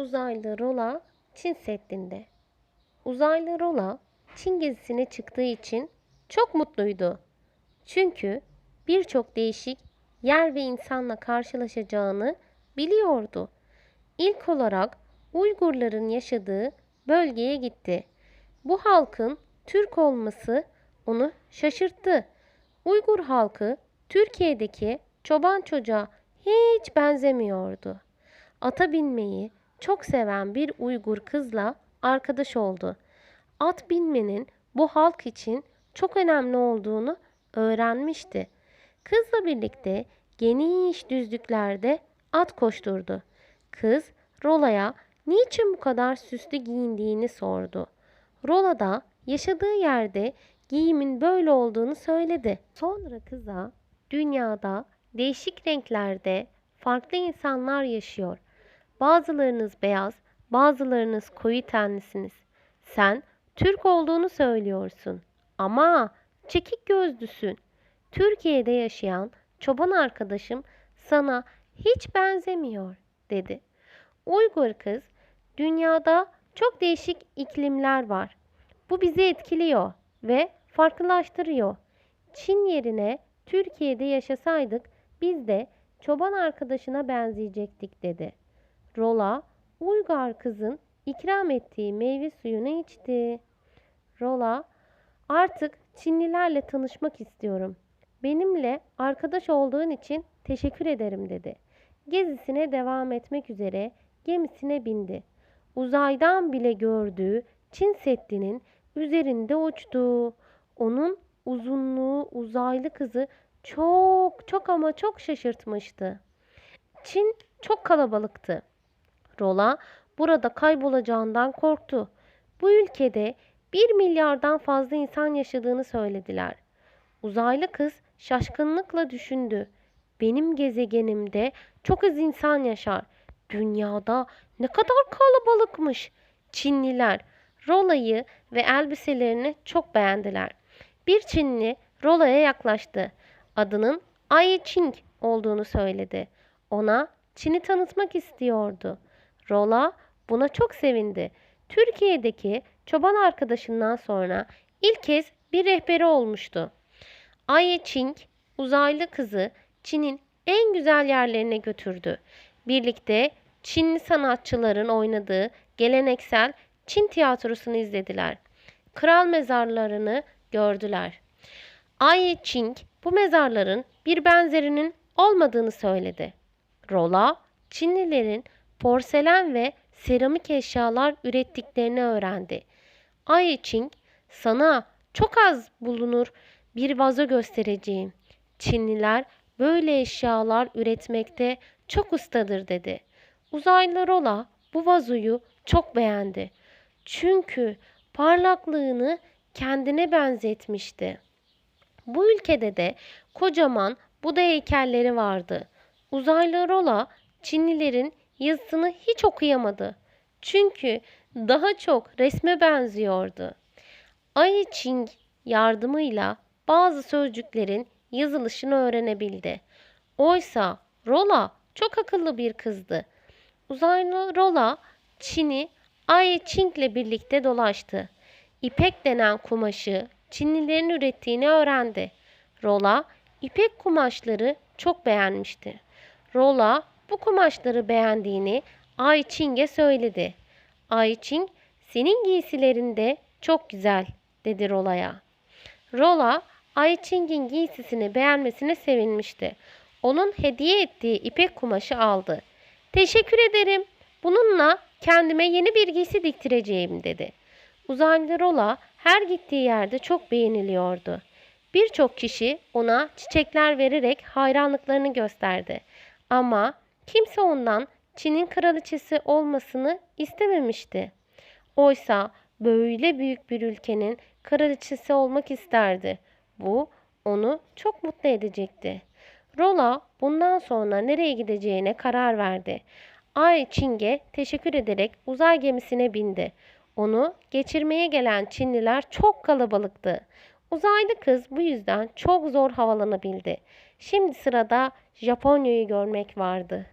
Uzaylı Rola Çin Seddi'nde. Uzaylı Rola Çin gezisine çıktığı için çok mutluydu. Çünkü birçok değişik yer ve insanla karşılaşacağını biliyordu. İlk olarak Uygurların yaşadığı bölgeye gitti. Bu halkın Türk olması onu şaşırttı. Uygur halkı Türkiye'deki çoban çocuğa hiç benzemiyordu. Ata binmeyi çok seven bir Uygur kızla arkadaş oldu. At binmenin bu halk için çok önemli olduğunu öğrenmişti. Kızla birlikte geniş düzlüklerde at koşturdu. Kız Rola'ya niçin bu kadar süslü giyindiğini sordu. Rola da yaşadığı yerde giyimin böyle olduğunu söyledi. Sonra kıza dünyada değişik renklerde farklı insanlar yaşıyor. Bazılarınız beyaz, bazılarınız koyu tenlisiniz. Sen Türk olduğunu söylüyorsun ama çekik gözlüsün. Türkiye'de yaşayan çoban arkadaşım sana hiç benzemiyor dedi. Uygur kız, dünyada çok değişik iklimler var. Bu bizi etkiliyor ve farklılaştırıyor. Çin yerine Türkiye'de yaşasaydık biz de çoban arkadaşına benzeyecektik dedi. Rola, Uygar kızın ikram ettiği meyve suyunu içti. Rola, artık Çinlilerle tanışmak istiyorum. Benimle arkadaş olduğun için teşekkür ederim dedi. Gezisine devam etmek üzere gemisine bindi. Uzaydan bile gördüğü Çin Seddi'nin üzerinde uçtu. Onun uzunluğu uzaylı kızı çok çok ama çok şaşırtmıştı. Çin çok kalabalıktı. Rola burada kaybolacağından korktu. Bu ülkede bir milyardan fazla insan yaşadığını söylediler. Uzaylı kız şaşkınlıkla düşündü. Benim gezegenimde çok az insan yaşar. Dünyada ne kadar kalabalıkmış. Çinliler Rola'yı ve elbiselerini çok beğendiler. Bir Çinli Rola'ya yaklaştı. Adının Ai Ching olduğunu söyledi. Ona Çin'i tanıtmak istiyordu. Rola buna çok sevindi. Türkiye'deki çoban arkadaşından sonra ilk kez bir rehberi olmuştu. Ai Ching uzaylı kızı Çin'in en güzel yerlerine götürdü. Birlikte Çinli sanatçıların oynadığı geleneksel Çin tiyatrosunu izlediler. Kral mezarlarını gördüler. Ai Ching bu mezarların bir benzerinin olmadığını söyledi. Rola, Çinlilerin porselen ve seramik eşyalar ürettiklerini öğrendi. Ai Ching, sana çok az bulunur bir vazo göstereceğim. Çinliler böyle eşyalar üretmekte çok ustadır dedi. Uzaylı Rola bu vazoyu çok beğendi. Çünkü parlaklığını kendine benzetmişti. Bu ülkede de kocaman Buda heykelleri vardı. Uzaylı Rola Çinlilerin yazısını hiç okuyamadı. Çünkü daha çok resme benziyordu. Ai Ching yardımıyla bazı sözcüklerin yazılışını öğrenebildi. Oysa Rola çok akıllı bir kızdı. Uzaylı Rola Çin'i Ai Ching ile birlikte dolaştı. İpek denen kumaşı Çinlilerin ürettiğini öğrendi. Rola ipek kumaşları çok beğenmişti. Rola bu kumaşları beğendiğini Ai Ching'e söyledi. Ai Ching senin giysilerinde çok güzel dedi Rola'ya. Rola Ai Ching'in giysisini beğenmesine sevinmişti. Onun hediye ettiği ipek kumaşı aldı. Teşekkür ederim. Bununla kendime yeni bir giysi diktireceğim dedi. Uzaylı Rola her gittiği yerde çok beğeniliyordu. Birçok kişi ona çiçekler vererek hayranlıklarını gösterdi. Ama kimse ondan Çin'in kraliçesi olmasını istememişti. Oysa böyle büyük bir ülkenin kraliçesi olmak isterdi. Bu onu çok mutlu edecekti. Rola bundan sonra nereye gideceğine karar verdi. Ay Çing'e teşekkür ederek uzay gemisine bindi. Onu geçirmeye gelen Çinliler çok kalabalıktı. Uzaylı kız bu yüzden çok zor havalanabildi. Şimdi sırada Japonya'yı görmek vardı.